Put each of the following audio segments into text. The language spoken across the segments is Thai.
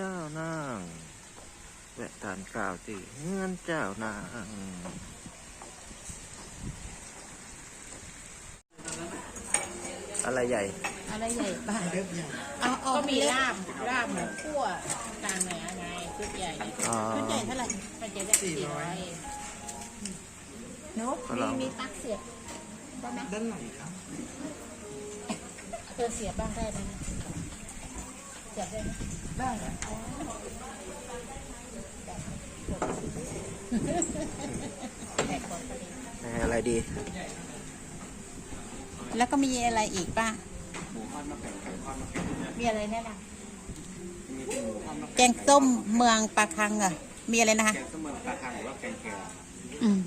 เจ้านางแวะทานข้าวที่เฮือนเจ้านางอะไรใหญ่ อะไรใหญ่บ้างเอาเอาก็มีเล็กลาบลาบหมูคั่วกลางเหนือไงชุดใหญ่อ๋อ ชุดใหญ่เท่าไหร่มันจะได้สี่ร้อยนุ๊กก็ลมีองมีปลั๊กเสียบได้ไหมด้านหลังครับเออเสียบบ้างได้ไหมเสียบได้ไหม ได้แตกก่อนพอดีอะไรดี แล้วก็มีอะไรอีกป้าหมูทอดมะเขือไก่ทอดมะเขือมีอะไรแนะนมีเป็นหมูทอดมะเขืแกงส้มเมืองปลาคังเหรอมีอะไรนะคะแกงส้มเมืองปลาคังหรือว่าแกงแกงอืม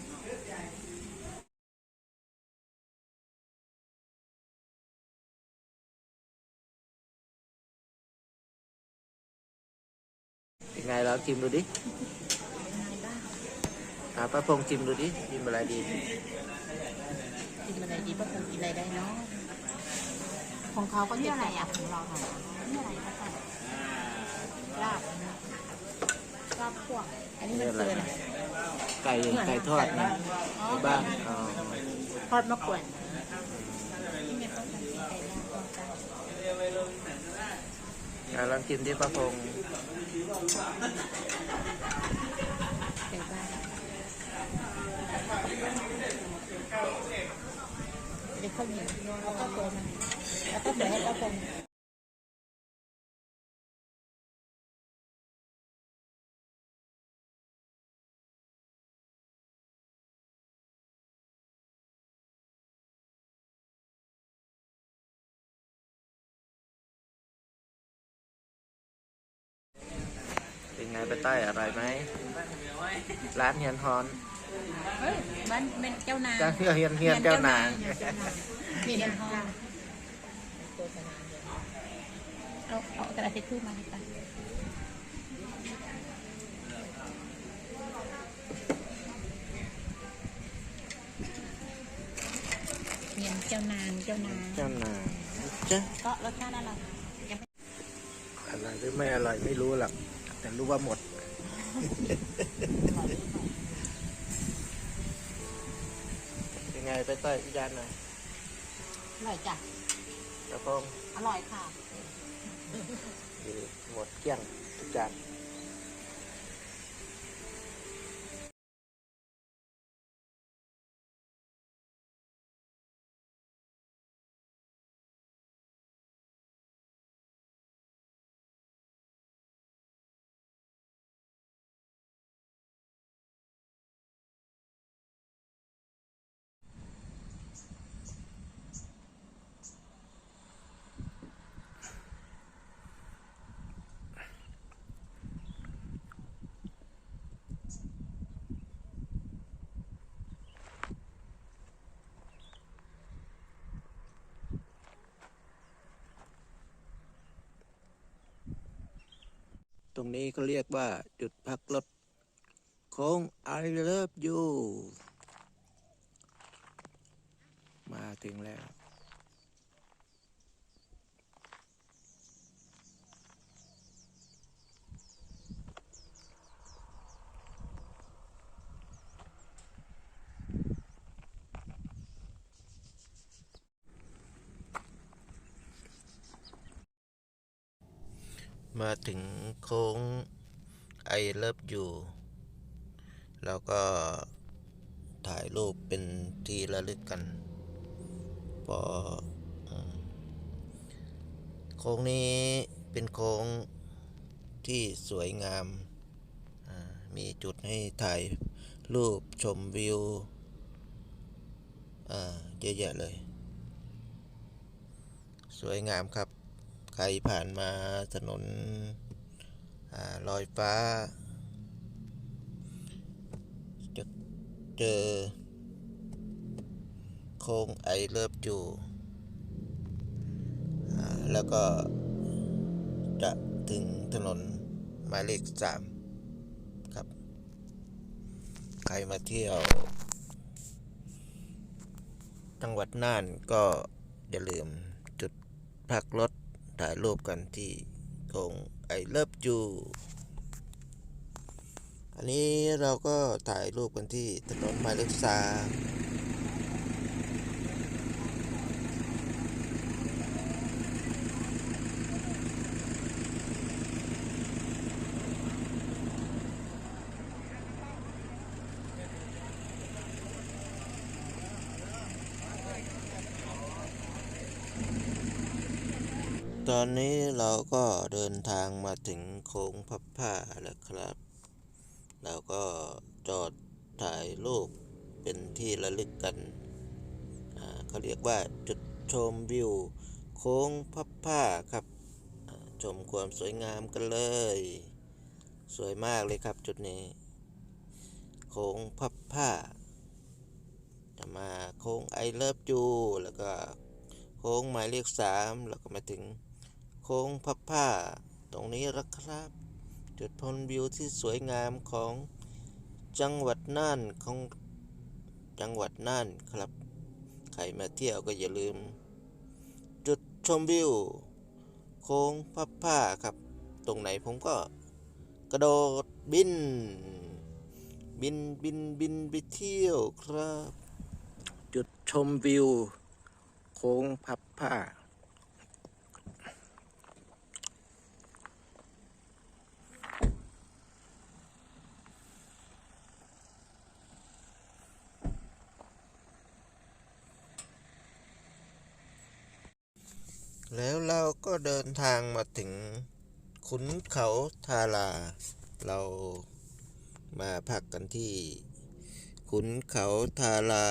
ชิมดูดิหาป้าพงชิมดูดิชิมอะไรดีกินอะไรดีป้าคงกินอะไรได้เนาะของเขาก็จะอะไรอะของเราค่ะนี่อะไรป้าคงลาบลาบคั่วอันนี้มันคืออะไรไก่ไก่ทอดนะบ้านอ๋อทอดมะกรูดนี่ไงต้องทำไก่ลาบต้องการ อะ ลองกินที่ป้าพงเดี๋ยวข้าวเหนียวแล้วก็ตัวมันแล้วก็เดี๋ยวให้ป้าคงเป็ นไงไปใต้อะไรไหมร้านเฮียนฮอนเฮ้ยมันเป็นเจ้านางจ้าเฮียนเฮียนเฮียนเจ้านางมีเรียนห้องเอาเอากระดาษทิชชู่มาให้ป้าเมียนเจ้านางเจ้านางเจ้านางจ้ะก็รสชาติอะไรอะไรหรือไม่อร่อยไม่รู้หรอก แต่รู้ว่าหมด ยังไงไปใต้พี่ยานหน่อยอร่อยจ้ะ กระพงอร่อยค่ะ ดีหมดเกลี้ยงทุกจาน รงนี้เขาเรียกว่าจุดพักรถของ I love you มาถึงแล้ว มาถึงโค้งไอเลิฟอยู่แล้วก็ถ่ายรูปเป็นที่ระลึกกัน พอโค้งนี้เป็นโค้งที่สวยงาม มีจุดให้ถ่ายรูปชมวิวเยอะแยะเลย สวยงามครับ ใครผ่านมาถนนอลอยฟ้า จะเจอ โค้งไอเลิฟจูแล้วก็จะถึงถนนหมายเลขสามครับ ใครมาเที่ยว จังหวัดน่านก็อย่าลืมจุดพักรถ ถ่ายรูปกันที่ตรงไอ I love you อันนี้เราก็ถ่ายรูปกันที่ถนนหมายเลขสาม ตอนนี้เราก็เดินทางมาถึงโค้งพับผ้าแล้วครับ เราก็จอดถ่ายรูปเป็นที่ระลึกกัน เขาเรียกว่าจุดชมวิว โค้งพับผ้าครับ ชมความสวยงามกันเลย สวยมากเลยครับจุดนี้ โค้งพับผ้า จะมาโค้งไอเลิฟยูแล้วก็โค้งหมายเลขสามแล้วก็มาถึง ค้งพับผ้า ตรงนี้ละครับ จุดพลวิวที่สวยงามของจังหวัดน่านของจังหวัดน่านครับ ใครมาเที่ยวก็อย่าลืม จุดชมวิว โค้งพับผ้าครับ ตรงไหนผมก็กระโดดบิน บินบินบินไปเที่ยวครับ จุดชมวิว โค้งพับผ้า แล้วเราก็เดินทางมาถึงขุนเขาทารา เรามาพักกันที่ ขุนเขาทารา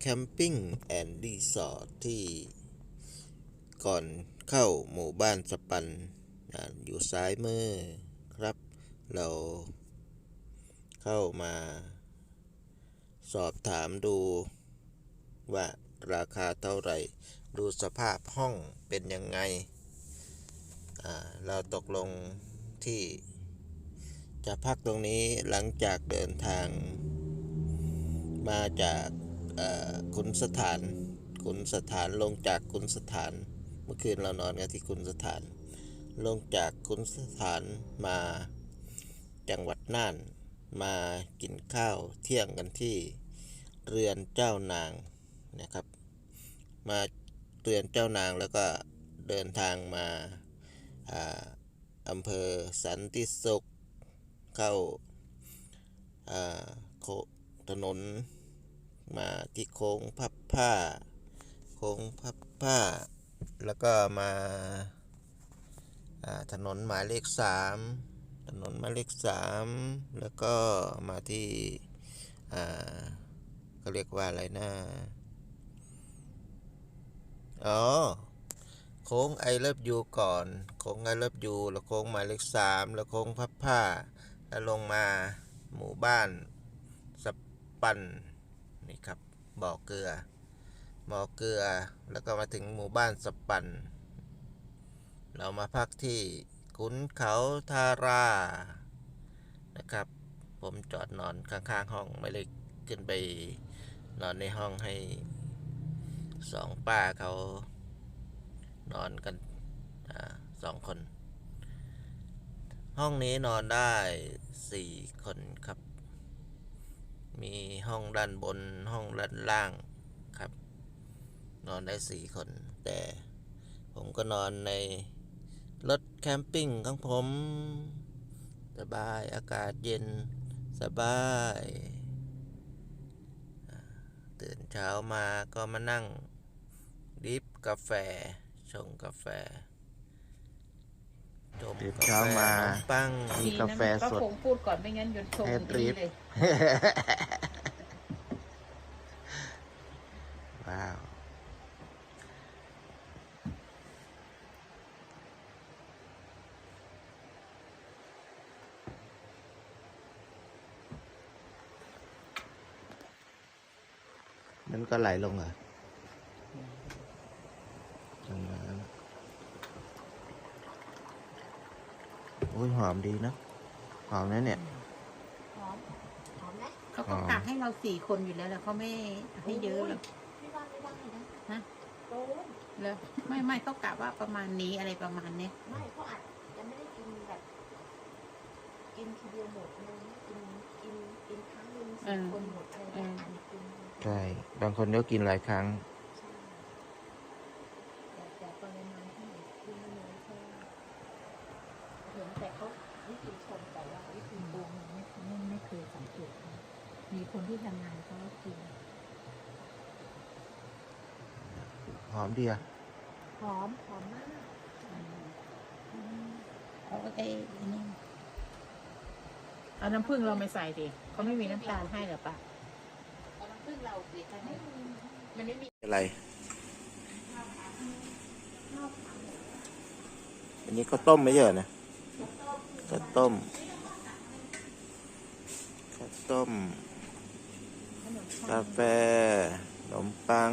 แคมปิ้งแอนด์รีสอร์ทที่ก่อนเข้าหมู่บ้านสปันอ่าอยู่ซ้ายมือครับ เราเข้ามา สอบถามดูว่า ราคาเท่าไหร่ ดูสภาพห้องเป็นยังไง เราตกลงที่ จะพักตรงนี้หลังจากเดินทาง มาจากเอ่อขุนสถานขุนสถานลงจากขุนสถาน เมื่อคืนเรานอนกันที่ขุนสถาน ลงจากขุนสถานมาจังหวัดน่านมากินข้าวเที่ยงกันที่เรือนเจ้านางนะครับ มาเรือนเจ้านางแล้วก็เดินทางมาอ่าอำเภอสันติสุข เข้าอ่าถนนมาที่โค้งพับผ้า โค้งพับผ้า แล้วก็มาอ่าถนนหมายเลขสามถนนหมายเลขสามแล้วก็มาที่อ่าเขาเรียกว่าอะไรนะ อ๋อ โค้งไอเลิฟยูก่อน โค้งไอเลิฟยูแล้วโค้งหมายเลขสามแล้วโค้งพับผ้า แล้วลงมาหมู่บ้านสปันนี่ครับบ่อเกลือบ่อเกลือ แล้วก็มาถึงหมู่บ้านสปัน เรามาพักที่ขุนเขาทารา นะครับ ผมจอดนอนข้างๆห้องไม่ได้ขึ้นไปนอนในห้องให้ สองป้าเขานอนกันอสองคน ห้องนี้นอนได้สี่คนครับ มีห้องด้านบนห้องด้านล่างครับ นอนได้สี่คน แต่ผมก็นอนในรถแคมปิ้งของผม สบายอากาศเย็นสบาย ตื่นเช้ามาก็มานั่ง กาแฟ ชงกาแฟชมตื่นกาเช้าแฟมา ขนมปัง มีกาแฟสด ก็คงพูดก่อนไม่งั้นหยุดชมให้อยู่ดริที่ฟเลย ว้าว มันก็ไหลลงเหรอ จังนั้นโอ้ยหอมดีนะ หอมนะเนี่ย หอมหอมไหมเขาก็กะให้เราสี่คนอยู่แล้วแหละเขาไม่ให้เยอะหรอกไม่ว่าไม่ได้นะฮะโดนเลยไม่ไม่เขากะว่าประมาณนี้อะไรประมาณเนี้ยไม่เขาอัดยังไม่ได้กินแบบ กินทีเดียวหมดเลยกินกินกินครั้งหนึงเอสิบอคนหมดอะไรเอเงี้ยอกิน ใช่ บางคนก็กินหลายครั้ง ใช่แต่แต่ปริมาณที่กินไม่น้อยแค่เห็นแต่เขาวิธีชมแต่ว่าวิธีปรุงไม่ไม่ไม่เคยสังเกตนะมีคนที่ทำงานเขาก็กิน หอมดีอะ หอมหอมมาก เอา ไอ้นี่เอาน้ำผึ้งเราไม่ใส่ดิเขาไม่มีน้ำตาลให้เหรอปะเอาน้ำผึ้งเราสิทำไมมันไม่มีอะไร อันนี้ข้าวต้มไม่ใช่เหรอนะข้าวต้มข้าวต้ม กาแฟขนมปัง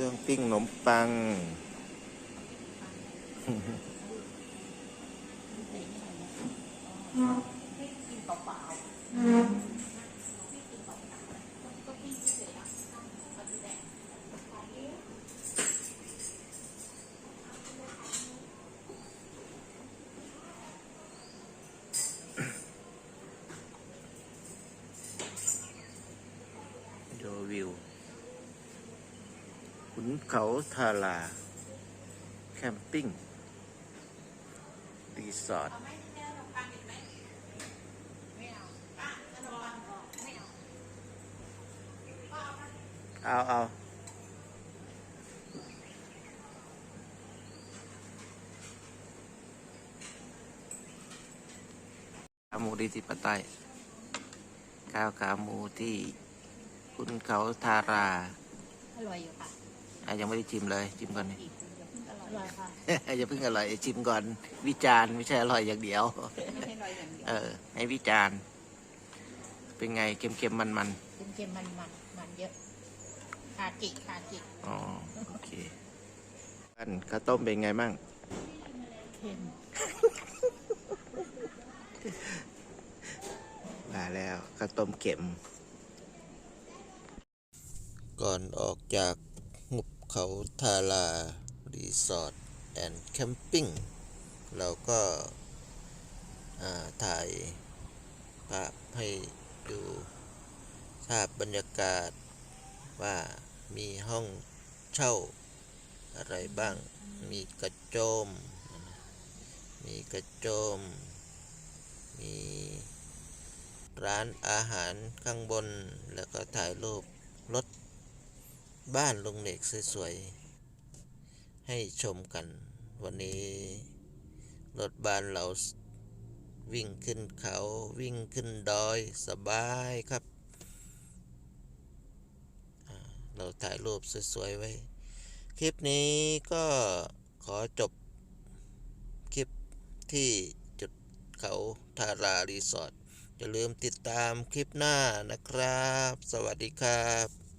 เครื่องปิ้งขนมปังดู เขาทาราแคมปิ้ง รีสอร์ทเอาเอาขาหมูดีที่ปะใต้ข้าวขาหมูที่ขุนเขาทารา อร่อยอยู่ค่ะ อะยังไม่ได้ชิมเลยชิมก่อนนี่อีกอย่าเพิ่งอร่ออยร่อยค่ะอย่าเพิ่งอร่อยชิมก่อนวิจารณ์ไม่ใช่อร่อยอย่างเดียวไม่ใช่อร่อยอย่างเดียวเออให้วิจารณ์ เป็นไงเค็มๆมันเค็มๆมันมันมันเยอะคาจิคาจิๆอ๋อโอเคอันข้าวต้มเป็นไงมั่งเค็มมาแล้วข้าวต้มเข็มก่อนออกจากหุบ เขาทารารีสอร์ทแอนด์แคมปิ้งเราก็ถ่ายภาพให้ดูภาพบรรยากาศว่ามีห้องเช่าอะไรบ้าง มีกระโจม มีกระโจม มีร้านอาหารข้างบน แล้วก็ถ่ายรูปรถ บ้านลงเด็กสวยๆ ให้ชมกัน วันนี้ รถบ้านเราวิ่งขึ้นเขาวิ่งขึ้นดอยสบายครับ เราถ่ายรูปสวยๆไว้ คลิปนี้ก็ขอจบคลิปที่จุดเขาทารารีสอร์ทอย่าลืมติดตามคลิปหน้านะครับ สวัสดีครับ